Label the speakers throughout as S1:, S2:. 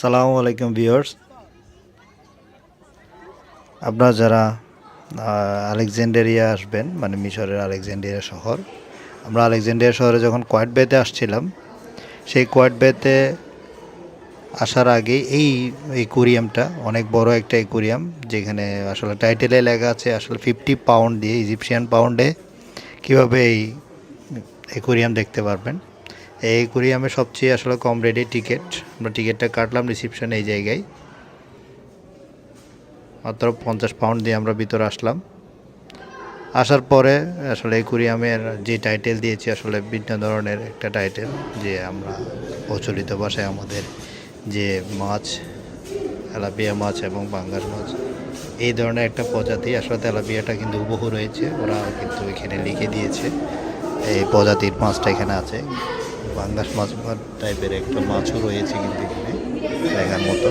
S1: সালামু আলাইকুম ভিউয়ার্স। আপনারা যারা আলেকজান্ডারিয়া আসবেন মানে মিশরের আলেকজান্ডারিয়া শহর, আমরা আলেকজান্ডারিয়া শহরে যখন কোয়াইট বেতে আসছিলাম, সেই কোয়াইট বেতে আসার আগে এই একুরিয়ামটা, অনেক বড় একটা একুরিয়াম, যেখানে আসলে টাইটেলে লেখা আছে, আসলে ফিফটি পাউন্ড দিয়ে, ইজিপশিয়ান পাউন্ডে কীভাবে এই একুরিয়াম দেখতে পারবেন। এই একুরিয়ামে সবচেয়ে আসলে কম রেটে টিকিট আমরা টিকিটটা কাটলাম রিসিপশন এই জায়গায়। মাত্র পঞ্চাশ পাউন্ড দিয়ে আমরা ভিতরে আসলাম। আসার পরে আসলে এই একুরিয়ামের যে টাইটেল দিয়েছি আসলে বিভিন্ন ধরনের একটা টাইটেল যে আমরা প্রচলিত ভাষায় আমাদের যে মাছ, তেলাপিয়া মাছ এবং বাঙ্গাস মাছ, এই ধরনের একটা প্রজাতি। আসলে তেলাপিয়াটা কিন্তু হুবহু রয়েছে, ওরা কিন্তু এখানে লিখে দিয়েছে। এই প্রজাতির মাছটা এখানে আছে। বাঙ্গাস মাছ টাইপের একটা মাছও রয়েছে কিন্তু এখানে দেখার মতো।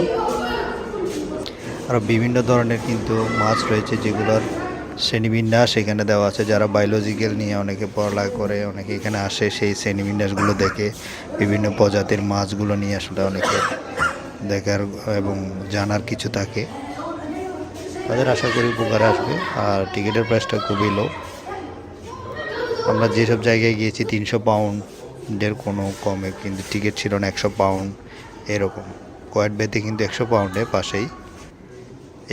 S1: আরও বিভিন্ন ধরনের কিন্তু মাছ রয়েছে যেগুলোর শ্রেণীবিন্যাস এখানে দেওয়া আছে। যারা বায়োলজিক্যাল নিয়ে অনেকে পড়ালেখা করে, অনেকে এখানে আসে, সেই শ্রেণীবিন্যাসগুলো দেখে বিভিন্ন প্রজাতির মাছগুলো নিয়ে আসলে অনেকে দেখার এবং জানার কিছু থাকে। তাদের আশা করি উপকার আসবে। আর টিকিটের প্রাইসটা খুবই লো আমরা যেসব জায়গায় গিয়েছি, তিনশো পাউন্ডের কোনো কমে, কিন্তু টিকিট ছিল না একশো পাউন্ড এরকম। কয়েট বেতে কিন্তু একশো পাউন্ডে পাশেই।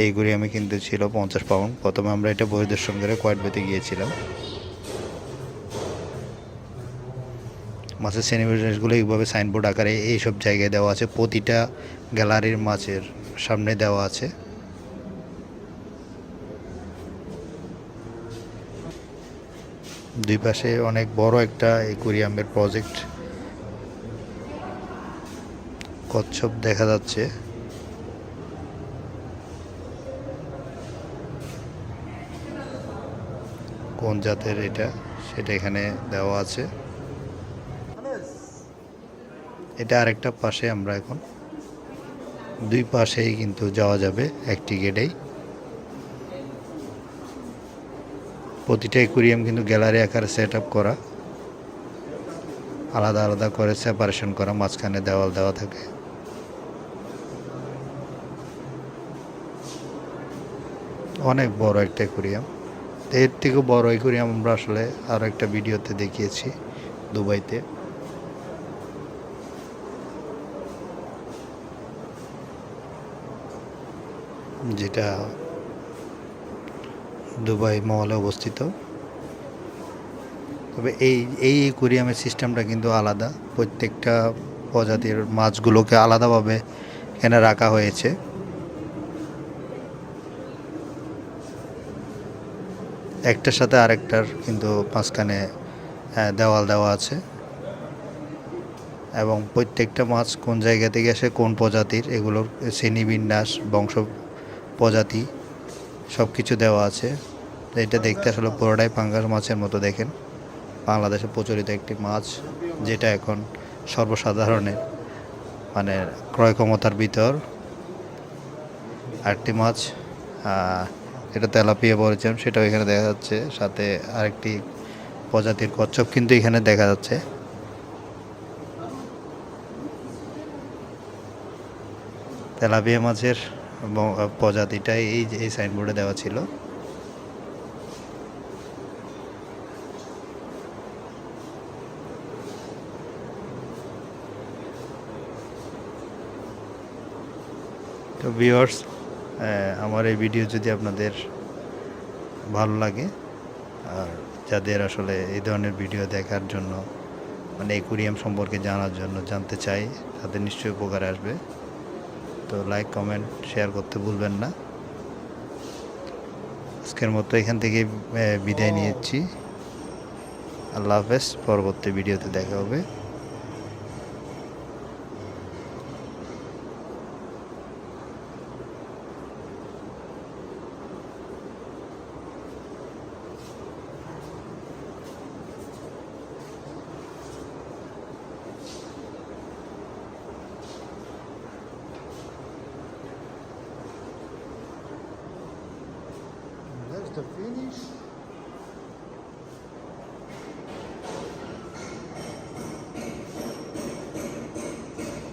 S1: এইগুলি আমি কিন্তু ছিল পঞ্চাশ পাউন্ড প্রথমে আমরা এটা পরিদর্শন করে কয়েট বেতে গিয়েছিলাম। মাছের শ্রেণীবিন্যাসগুলো এইভাবে সাইনবোর্ড আকারে এইসব জায়গায় দেওয়া আছে। প্রতিটা গ্যালারির মাছের সামনে দেওয়া আছে। দুই পাশে অনেক বড় একটা একুরিয়ামের প্রজেক্ট কচ্ছপ দেখা যাচ্ছে। কোন জাতের এটা? সেটা এখানে দেওয়া আছে। এটা আরেকটা পাশে আমরা এখন। দুই পাশেই কিন্তু যাওয়া যাবে একটি গেটেই। প্রতিটা একুরিয়াম কিন্তু গ্যালারি আকারে সেট আপ করা। আলাদা আলাদা করে সেপারেশন করা, মাঝখানে দেওয়াল দেওয়া থাকে। অনেক বড় একটা একুরিয়াম এর থেকেও বড় একুরিয়াম আমরা আসলে আরও একটা ভিডিওতে দেখিয়েছি দুবাইতে। যেটা দুবাই মহলে অবস্থিত। তবে এই এই একুরিয়ামের সিস্টেমটা কিন্তু আলাদা। প্রত্যেকটা প্রজাতির মাছগুলোকে আলাদাভাবে এখানে রাখা হয়েছে। একটার সাথে আরেকটার কিন্তু মাঝখানে দেওয়াল দেওয়া আছে। এবং প্রত্যেকটা মাছ কোন জায়গা থেকে আসে, কোন প্রজাতির, এগুলোর শ্রেণীবিন্যাস, বংশ প্রজাতি সব কিছু দেওয়া আছে। এটা দেখতে আসলে পুরোটাই পাঙ্গাস মাছের মতো দেখেন। বাংলাদেশে প্রচলিত একটি মাছ, যেটা এখন সর্বসাধারণের মানে ক্রয় ক্ষমতার ভিতর আরেকটি মাছ এটা তেলাপিয়া বলেছেন সেটাও এখানে দেখা যাচ্ছে। সাথে আরেকটি প্রজাতির কচ্ছপ কিন্তু এখানে দেখা যাচ্ছে। তেলাপিয়া মাছের প্রজাতিটাই এই যে, এই সাইনবোর্ডে দেওয়া ছিল। তো ভিউয়ার্স আমার এই ভিডিও যদি আপনাদের ভালো লাগে, আর যাদের আসলে এই ধরনের ভিডিও দেখার জন্য মানে একুরিয়াম সম্পর্কে জানার জন্য জানতে চাই, তাদের নিশ্চয়ই উপকারে আসবে। তো লাইক কমেন্ট শেয়ার করতে ভুলবেন না। আজকের মতো এখান থেকে বিদায় নিয়েছি আল্লাহ হাফেজ পরবর্তী ভিডিওতে দেখা হবে।
S2: after finish.